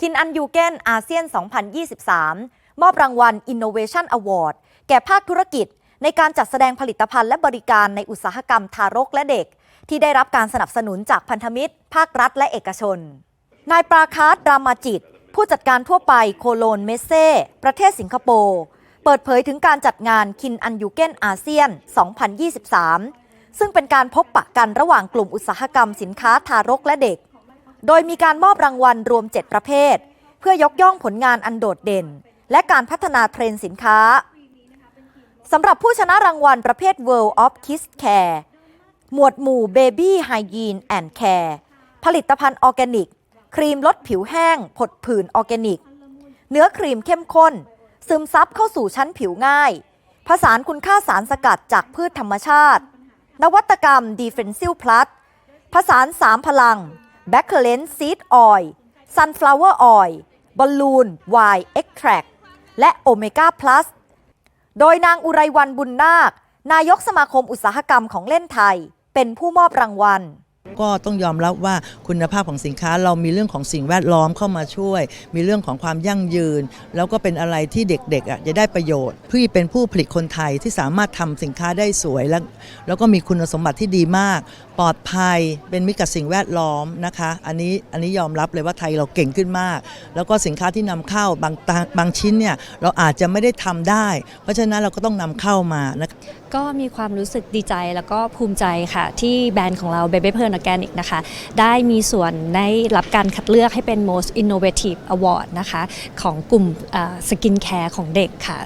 คินอันยูเกนอาเซียน 2023 มอบรางวัล Innovation Award แก่ภาคธุรกิจ ในการจัดแสดงผลิตภัณฑ์และบริการในอุตสาหกรรมทารกและเด็ก ที่ได้รับการสนับสนุนจากพันธมิตร ภาครัฐและเอกชน นายปราคาร์ดรามาจิต ผู้จัดการทั่วไปโคโลนเมเซ่ประเทศสิงคโปร์เปิดเผยถึงการจัดงานคินอันยูเกนอาเซียน 2023 ซึ่งเป็นการพบปะกันระหว่างกลุ่มอุตสาหกรรมสินค้าทารกและเด็ก โดยมีการมอบรางวัลรวม 7 ประเภท เพื่อยกย่องผลงานอันโดดเด่น และการพัฒนาเทรนด์สินค้าสำหรับผู้ชนะรางวัลประเภท World of Kids Care หมวดหมู่ Baby Hygiene and Care ผลิตภัณฑ์ออร์แกนิก ครีมลดผิวแห้ง ผดผื่นออร์แกนิก เนื้อครีมเข้มข้น ซึมซับเข้าสู่ชั้นผิวง่าย ผสานคุณค่าสารสกัดจากพืชธรรมชาติ นวัตกรรม Defensive Plus ผสาน3พลัง b a c c a l e n Seed Oil Sunflower Oil Balloon Y Extract และ Omega Plus โดยนางอุไรวันบุญนาค นายกสมาคมอุตสาหกรรมของเล่นไทย เป็นผู้มอบรางวัล ก็ต้องยอมรับว่าคุณภาพของสินค้าเรามีเรื่องของสิ่งแวดล้อมเข้ามาช่วย มีเรื่องของความยั่งยืน แล้วก็เป็นอะไรที่เด็กๆจะได้ประโยชน์พี่เป็นผู้ผลิตคนไทยที่สามารถทำสินค้าได้สวย แล้วแล้วก็มีคุณสมบัติที่ดีมาก ปลอดภัยเป็นมิตรกับสิ่งแวดล้อมนะคะ อันนี้อันนี้ยอมรับเลยว่าไทยเราเก่งขึ้นมาก แล้วก็สินค้าที่นำเข้าบางบางชิ้นเนี่ยเราอาจจะไม่ได้ทำได้ เพราะฉะนั้นเราก็ต้องนำเข้ามานะคะ ก็มีความรู้สึกดีใจแล้วก็ภูมิใจค่ะ ที่แบรนด์ของเรา Baby p e r n Organic นะคะ ได้มีส่วนได้รับการคัดเลือกให้เป็น Most Innovative Award นะคะ ของกลุ่มสกินแคร์ของเด็กค่ะ